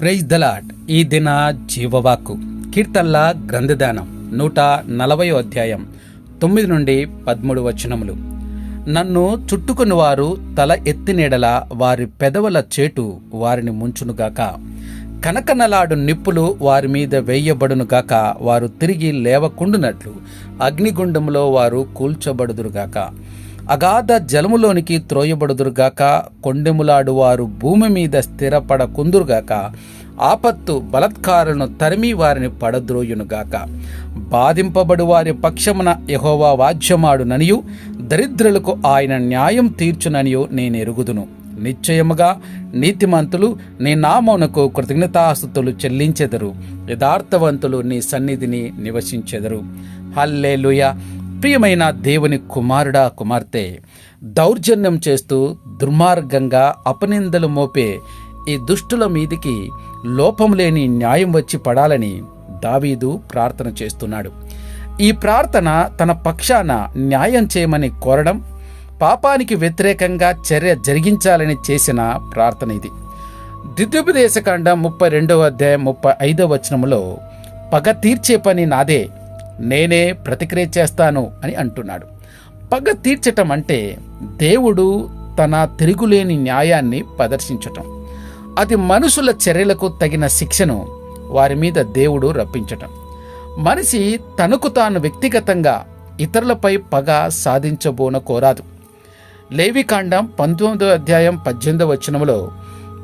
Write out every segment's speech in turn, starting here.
Praise దలాట్ ఈ దిన జీవవాక్కు. కీర్తల్లా గ్రంథదానం నూట నలభై అధ్యాయం తొమ్మిది నుండి పదమూడు వచనములు. నన్ను చుట్టుకుని వారు తల ఎత్తినీడల వారి పెదవుల చేటు వారిని ముంచునుగాక. కనకనలాడు నిప్పులు వారి మీద వేయబడునుగాక వారు తిరిగి లేవకుండునట్లు అగ్నిగుండంలో వారు కూల్చబడుదురుగాక. అగాధ జలములోనికి త్రోయబడుదురుగాక కొండెములాడు వారు భూమి మీద స్థిరపడకుందురుగాక ఆపత్తు బలత్కారులను తరిమి వారిని పడద్రోయునుగాక. బాధింపబడు వారి పక్షమున యహోవా వాజ్యమాడుననియు దరిద్రులకు ఆయన న్యాయం తీర్చుననియు నేను ఎరుగుదును నిశ్చయముగా నీతిమంతులు నీ నామమునకు కృతజ్ఞతాస్తులు చెల్లించెదరు. యథార్థవంతులు నీ సన్నిధిని నివసించెదరు. హల్లేలుయ! ప్రియమైన దేవుని కుమారుడా కుమార్తె దౌర్జన్యం చేస్తూ దుర్మార్గంగా అపనిందలు మోపే ఈ దుష్టుల మీదికి లోపం లేని న్యాయం వచ్చి పడాలని దావీదు ప్రార్థన చేస్తున్నాడు. ఈ ప్రార్థన తన పక్షాన న్యాయం చేయమని కోరడం పాపానికి వ్యతిరేకంగా చర్య జరిగించాలని చేసిన ప్రార్థన ఇది. ద్వితీయోపదేశకాండం ముప్పై రెండవ అధ్యాయం ముప్పై ఐదవ వచనములో పగ తీర్చే పని నాదే నేనే ప్రతిక్రియ చేస్తాను అని అంటున్నాడు. పగ తీర్చటం అంటే దేవుడు తన తిరుగులేని న్యాయాన్ని ప్రదర్శించటం. అది మనుషుల చర్యలకు తగిన శిక్షను వారి మీద దేవుడు రప్పించటం. మనిషి తనకు తాను వ్యక్తిగతంగా ఇతరులపై పగ సాధించబోన కోరాదు. లేవికాండం పంతొమ్మిదో అధ్యాయం పద్దెనిమిదవ వచనంలో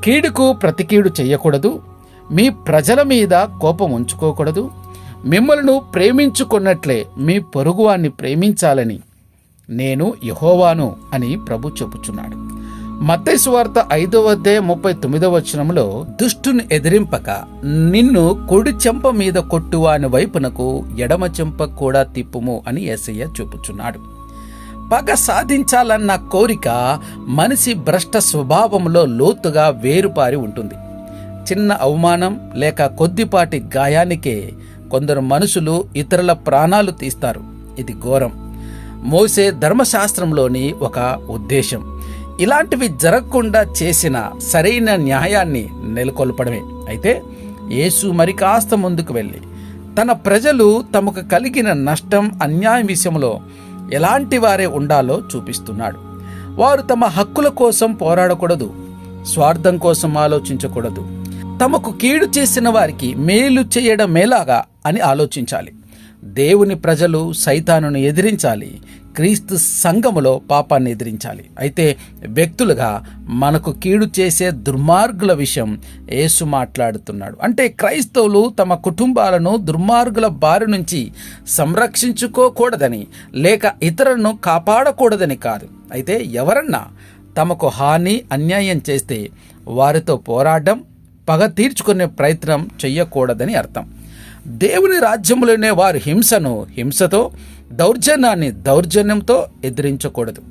కీడుకు ప్రతికీడు చేయకూడదు మీ ప్రజల మీద కోపం ఉంచుకోకూడదు మిమ్మల్ని ప్రేమించుకున్నట్లే మీ పొరుగువాన్ని ప్రేమించాలని నేను యహోవాను అని ప్రభు చెబుచున్నాడు మత్తయి ఐదవ అధ్యాయం ముప్పై తొమ్మిదవ వచనంలో దుష్టుని ఎదిరింపక నిన్ను కుడి చెంప మీద కొట్టువాని వైపునకు ఎడమ చెంప కూడా తిప్పుము అని యేసయ్య చూపుచున్నాడు. పగ సాధించాలన్న కోరిక మనిషి భ్రష్ట స్వభావంలో లోతుగా వేరుపారి ఉంటుంది. చిన్న అవమానం లేక కొద్దిపాటి గాయానికే కొందరు మనుషులు ఇతరుల ప్రాణాలు తీస్తారు. ఇది ఘోరం. మోసే ధర్మశాస్త్రంలోని ఒక ఉద్దేశం. ఇలాంటివి జరగకుండా చేసిన సరైన న్యాయాన్ని నెలకొల్పడమే. అయితే యేసు మరి కాస్త ముందుకు వెళ్ళి తన ప్రజలు తమకు కలిగిన నష్టం అన్యాయం విషయంలో ఎలాంటి వారే ఉండాలో చూపిస్తున్నాడు. వారు తమ హక్కుల కోసం పోరాడకూడదు స్వార్థం కోసం ఆలోచించకూడదు. తమకు కీడు చేసిన వారికి మేలు చేయడం మేలాగా అని ఆలోచించాలి. దేవుని ప్రజలు సైతానును ఎదిరించాలి. క్రీస్తు సంఘములో పాపాన్ని ఎదిరించాలి. అయితే వ్యక్తులుగా మనకు కీడు చేసే దుర్మార్గుల విషయం యేసు మాట్లాడుతున్నాడు. అంటే క్రైస్తవులు తమ కుటుంబాలను దుర్మార్గుల బారి నుంచి సంరక్షించుకోకూడదని లేక ఇతరులను కాపాడకూడదని కాదు. అయితే ఎవరన్నా తమకు హాని అన్యాయం చేస్తే వారితో పోరాడడం పగ తీర్చుకునే ప్రయత్నం చెయ్యకూడదని అర్థం. దేవుని రాజ్యంలోనే వారు హింసను హింసతో దౌర్జన్యాన్ని దౌర్జన్యంతో ఎదిరించకూడదు.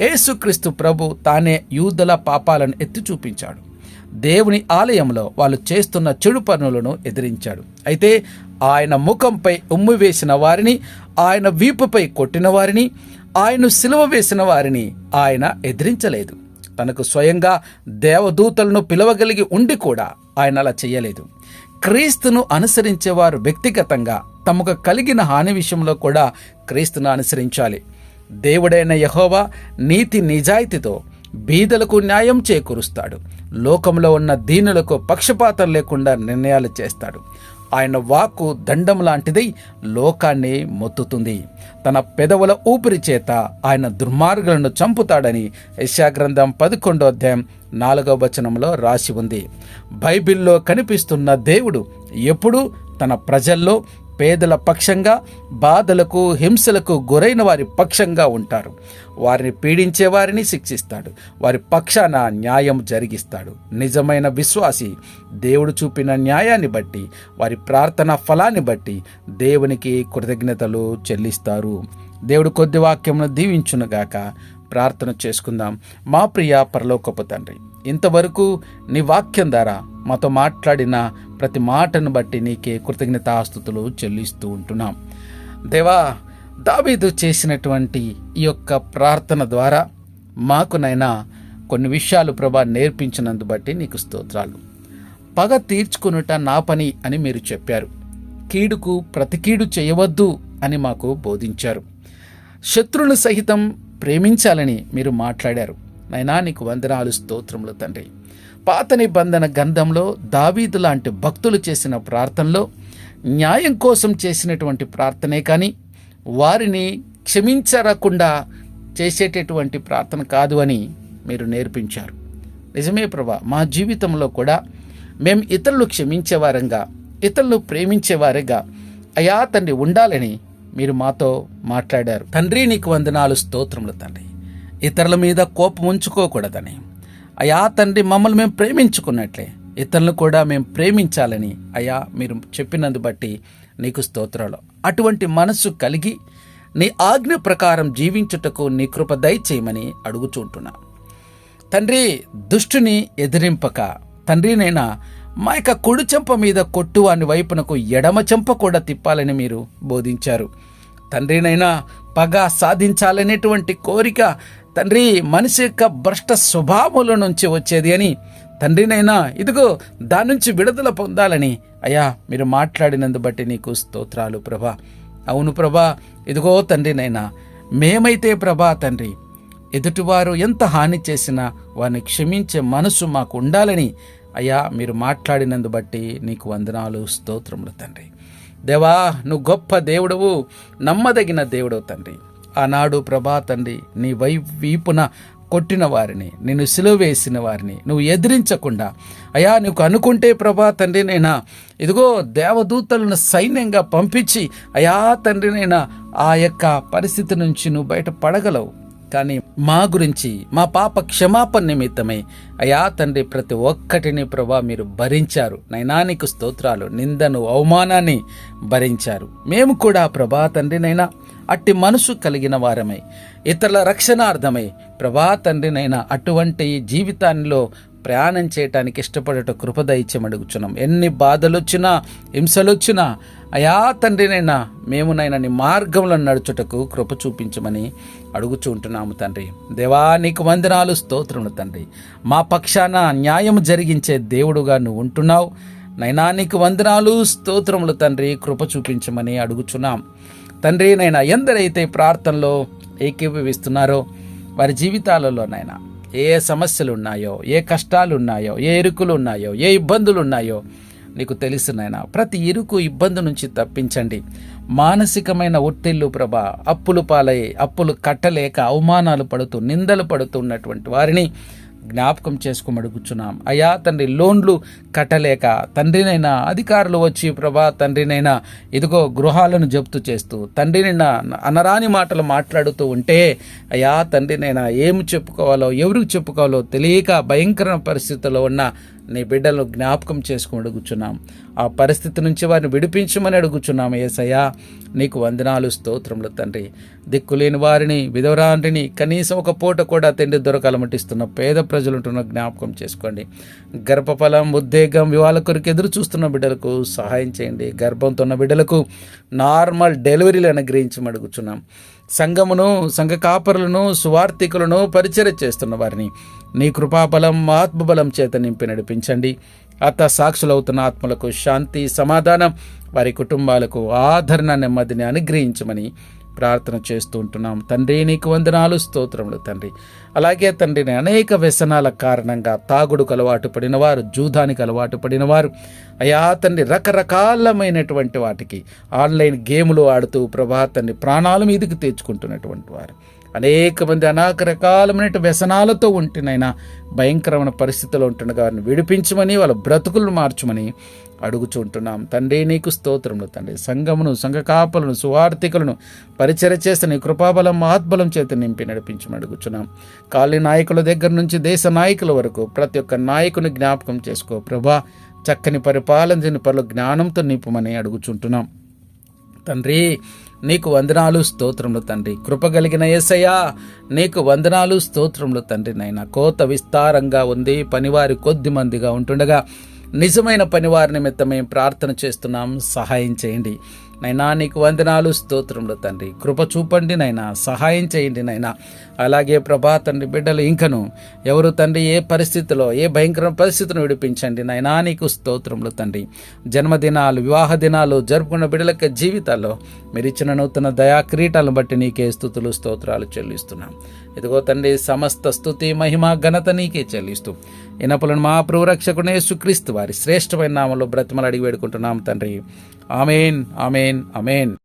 యేసుక్రీస్తు ప్రభు తానే యూదుల పాపాలను ఎత్తి చూపించాడు. దేవుని ఆలయంలో వాళ్ళు చేస్తున్న చెడు పనులను ఎదిరించాడు. అయితే ఆయన ముఖంపై ఉమ్ము వేసిన వారిని ఆయన వీపుపై కొట్టిన వారిని ఆయన సిలువ వేసిన వారిని ఆయన ఎదిరించలేదు. తనకు స్వయంగా దేవదూతలను పిలవగలిగి ఉండి కూడా ఆయన అలా చేయలేదు. క్రీస్తును అనుసరించేవారు వ్యక్తిగతంగా తమకు కలిగిన హాని విషయంలో కూడా క్రీస్తును అనుసరించాలి. దేవుడైన యహోవా నీతి నిజాయితీతో బీదలకు న్యాయం చేకూరుస్తాడు. లోకంలో ఉన్న దీనులకు పక్షపాతం లేకుండా నిర్ణయాలు చేస్తాడు. ఆయన వాక్కు దండం లాంటిదై లోకాన్ని మొత్తుతుంది. తన పెదవుల ఊపిరి చేత ఆయన దుర్మార్గులను చంపుతాడని యశాగ్రంథం పదకొండో అధ్యాయం నాలుగవ వచనంలో రాసి ఉంది. బైబిల్లో కనిపిస్తున్న దేవుడు ఎప్పుడూ తన ప్రజల్లో పేదల పక్షంగా బాధలకు హింసలకు గురైన వారి పక్షంగా ఉంటారు. వారిని పీడించే వారిని శిక్షిస్తాడు. వారి పక్షాన న్యాయం జరిగిస్తాడు. నిజమైన విశ్వాసి దేవుడు చూపిన న్యాయాన్ని బట్టి వారి ప్రార్థన ఫలాన్ని బట్టి దేవునికి కృతజ్ఞతలు చెల్లిస్తారు. దేవుడు కొద్ది వాక్యమును దీవించునుగాక ప్రార్థన చేసుకుందాం. మా ప్రియ పరలోకపు తండ్రి ఇంతవరకు నీ వాక్యం ద్వారా మాతో మాట్లాడిన ప్రతి మాటను బట్టి నీకే కృతజ్ఞతాస్తుతులు చెల్లిస్తూ ఉంటున్నాం. దేవా దావీదు చేసినటువంటి ఈ యొక్క ప్రార్థన ద్వారా మాకునైనా కొన్ని విషయాలు ప్రభా నేర్పించినందు బట్టి నీకు స్తోత్రాలు. పగ తీర్చుకునుట నా పని అని మీరు చెప్పారు. కీడుకు ప్రతికీడు చేయవద్దు అని మాకు బోధించారు. శత్రువును సహితం ప్రేమించాలని మీరు మాట్లాడారు. నైనా నీకు వందనాలు స్తోత్రములు తండ్రి. పాత నిబంధన గంధంలో దావీదు లాంటి భక్తులు చేసిన ప్రార్థనలో న్యాయం కోసం చేసినటువంటి ప్రార్థనే కానీ వారిని క్షమించరకుండా చేసేటటువంటి ప్రార్థన కాదు అని మీరు నేర్పించారు. నిజమే ప్రభా మా జీవితంలో కూడా మేము ఇతరులు క్షమించేవారంగా ఇతరులు ప్రేమించేవారిగా అయా తండ్రి ఉండాలని మీరు మాతో మాట్లాడారు. తండ్రి నీకు వందనాలు స్తోత్రములు తండ్రి. ఇతరుల మీద కోపం ఉంచుకోకూడదని అయా తండ్రి మమ్మల్ని మేము ప్రేమించుకున్నట్లే. ఇతరులను కూడా మేము ప్రేమించాలని అయా మీరు చెప్పినందు బట్టి నీకు స్తోత్రాలు. అటువంటి మనస్సు కలిగి నీ ఆజ్ఞ ప్రకారం జీవించుటకు నీ కృప దయచేయమని అడుగుచుంటున్నా తండ్రి దుష్టుని ఎదిరింపక తండ్రినైనా మా యొక్క కుడి చెంప మీద కొట్టు అని వైపునకు ఎడమ చెంప కూడా తిప్పాలని మీరు బోధించారు. తండ్రినైనా పగ సాధించాలనేటువంటి కోరిక తండ్రి మనిషి యొక్క భ్రష్ట స్వభావముల నుంచి వచ్చేది అని తండ్రినైనా ఇదిగో దాని నుంచి విడుదల పొందాలని. అయ్యా మీరు మాట్లాడినందు బట్టి నీకు స్తోత్రాలు ప్రభా. అవును ప్రభా ఇదిగో తండ్రినైనా మేమైతే ప్రభా తండ్రి ఎదుటివారు ఎంత హాని చేసినా వారిని క్షమించే మనసు మాకు ఉండాలని. అయ్యా మీరు మాట్లాడినందు బట్టి నీకు వందనాలు స్తోత్రములు తండ్రి. దేవా నువ్వు గొప్ప దేవుడవు నమ్మదగిన దేవుడవు తండ్రి. ఆనాడు ప్రభా తండ్రి నీ వై వీపున కొట్టిన వారిని నిన్ను సిలువ వేసిన వారిని నువ్వు ఎదిరించకుండా. అయా నీకు అనుకుంటే ప్రభా తండ్రి నైనా ఇదిగో దేవదూతలను సైన్యంగా పంపించి అయా తండ్రి నైనా ఆ యొక్క పరిస్థితి నుంచి నువ్వు బయట పడగలవు. కానీ మా గురించి మా పాప క్షమాపణ నిమిత్తమై అయా తండ్రి ప్రతి ఒక్కటిని ప్రభా మీరు భరించారు. నైనానికి స్తోత్రాలు నిందను అవమానాన్ని భరించారు. మేము కూడా ప్రభా తండ్రినైనా అట్టి మనసు కలిగిన వారమై ఇతరుల రక్షణార్థమై ప్రభా తండ్రినైనా అటువంటి జీవితాల్లో ప్రయాణం చేయటానికి ఇష్టపడట కృప ఇచ్చమడుగుచున్నాం ఎన్ని బాధలు వచ్చినా హింసలు వచ్చినా అయా తండ్రినైనా మేమునైనా నీ మార్గంలో నడుచుటకు కృప చూపించమని అడుగుచూ ఉంటున్నాము తండ్రి. దేవా నీకు వందనాలు స్తోత్రములు తండ్రి. మా పక్షాన న్యాయం జరిగించే దేవుడుగా నువ్వు ఉంటున్నావు. నైనా నీకు వందనాలు స్తోత్రములు తండ్రి కృప చూపించమని అడుగుచున్నాం. తండ్రి నైనా ఎందరైతే ప్రార్థనలో ఏకీభవిస్తున్నారో వారి జీవితాలలో నైనా ఏ సమస్యలు ఉన్నాయో ఏ కష్టాలు ఉన్నాయో ఏ ఇరుకులు ఉన్నాయో ఏ ఇబ్బందులు ఉన్నాయో నీకు తెలుసు నాయన. ప్రతి ఇరుకు ఇబ్బంది నుంచి తప్పించండి. మానసికమైన ఒత్తిళ్ళు ప్రభ అప్పులు పాలై అప్పులు కట్టలేక అవమానాలు పడుతూ నిందలు పడుతున్నటువంటి వారిని జ్ఞాపకం చేసుకోమడుగుచున్నాం అయ్యా తండ్రి లోన్లు కట్టలేక తండ్రినైనా అధికారులు వచ్చి ప్రభా తండ్రినైనా ఇదిగో గృహాలను జప్తు చేస్తూ తండ్రినైనా అనరాని మాటలు మాట్లాడుతూ ఉంటే అయ్యా తండ్రినైనా ఏమి చెప్పుకోవాలో ఎవరికి చెప్పుకోవాలో తెలియక భయంకర పరిస్థితుల్లో ఉన్న నీ బిడ్డలను జ్ఞాపకం చేసుకుని అడుగుచున్నాం. ఆ పరిస్థితి నుంచి వారిని విడిపించమని అడుగుచున్నాం ఏసయ్యా. నీకు వందనాలు స్తోత్రములు తండ్రి. దిక్కులేని వారిని విధవరాంటిని కనీసం ఒక పూట కూడా తిండి దొరకాలమటిస్తున్న పేద ప్రజలు ఉంటున్న జ్ఞాపకం చేసుకోండి. గర్భఫలం ఉద్వేగం వివాహ కొరకు ఎదురు చూస్తున్న బిడ్డలకు సహాయం చేయండి. గర్భంతో ఉన్న బిడ్డలకు నార్మల్ డెలివరీలు అనుగ్రహించమడుగుచున్నాం సంఘమును సంఘ కాపరులను సువార్థికులను పరిచయం చేస్తున్న వారిని. నీ కృపాబలం ఆత్మబలం చేత నింపి నడిపించండి. అత్త సాక్షులవుతున్న ఆత్మలకు శాంతి సమాధానం. వారి కుటుంబాలకు ఆదరణ నెమ్మదిని అనుగ్రహించమని ప్రార్థన చేస్తూ ఉంటున్నాం. తండ్రి నీకు వందనాలు స్తోత్రములు తండ్రి. అలాగే తండ్రిని అనేక వ్యసనాల కారణంగా తాగుడుకు అలవాటు పడినవారు జూదానికి అలవాటు పడినవారు అయా తండ్రి రకరకాలమైనటువంటి వాటికి ఆన్లైన్ గేములు ఆడుతూ ప్రభా తండ్రి ప్రాణాల మీదకి తెచ్చుకుంటున్నటువంటి వారు. అనేక మంది అనేక రకాలమైన వ్యసనాలతో ఉంటునైనా భయంకరమైన పరిస్థితులు ఉంటుండగా వారిని విడిపించమని వాళ్ళ బ్రతుకులను మార్చమని అడుగుచుంటున్నాం తండ్రి నీకు స్తోత్రములు తండ్రి. సంఘమును సంఘ కాపలను సువార్థికులను పరిచయ చేసిన నీ కృపాబలం ఆత్బలం చేత నింపి నడిపించమని అడుగుచున్నాం. కాళీ నాయకుల దగ్గర నుంచి దేశ నాయకుల వరకు ప్రతి ఒక్క నాయకుని జ్ఞాపకం చేసుకో ప్రభా. చక్కని పరిపాలన పలు జ్ఞానంతో నింపమని అడుగుచుంటున్నాం తండ్రి నీకు వందనాలు స్తోత్రములు తండ్రి. కృప కలిగిన నీకు వందనాలు స్తోత్రములు తండ్రి నైనా కోత విస్తారంగా ఉంది పనివారి కొద్ది మందిగా ఉంటుండగా నిజమైన పనివారి నిమిత్తం మేము ప్రార్థన చేస్తున్నాం సహాయం చేయండి. నైనా నీకు వందనాలు స్తోత్రములు తండ్రి. కృప చూపండి నైనా సహాయం చేయండి నైనా. అలాగే ప్రభా తండ్రి బిడ్డలు ఇంకను ఎవరు తండ్రి ఏ పరిస్థితిలో ఏ భయంకర పరిస్థితిని విడిపించండి నైనా నీకు స్తోత్రములు తండ్రి. జన్మదినాలు వివాహ దినాలు జరుపుకున్న బిడ్డల యొక్క జీవితాల్లో మీరు ఇచ్చిన నూతన దయా క్రీటాలను బట్టి నీకే స్థుతులు స్తోత్రాలు చెల్లిస్తున్నాం. ఇదిగో తండ్రి సమస్త స్థుతి మహిమ ఘనత నీకే చెల్లిస్తూ ఇనపులను మా రక్షకునే సుక్రీస్తు వారి శ్రేష్టమైన నామంలో బ్రతిమలు అడిగి వేడుకుంటున్నాం తండ్రి. Amén, amén, amén.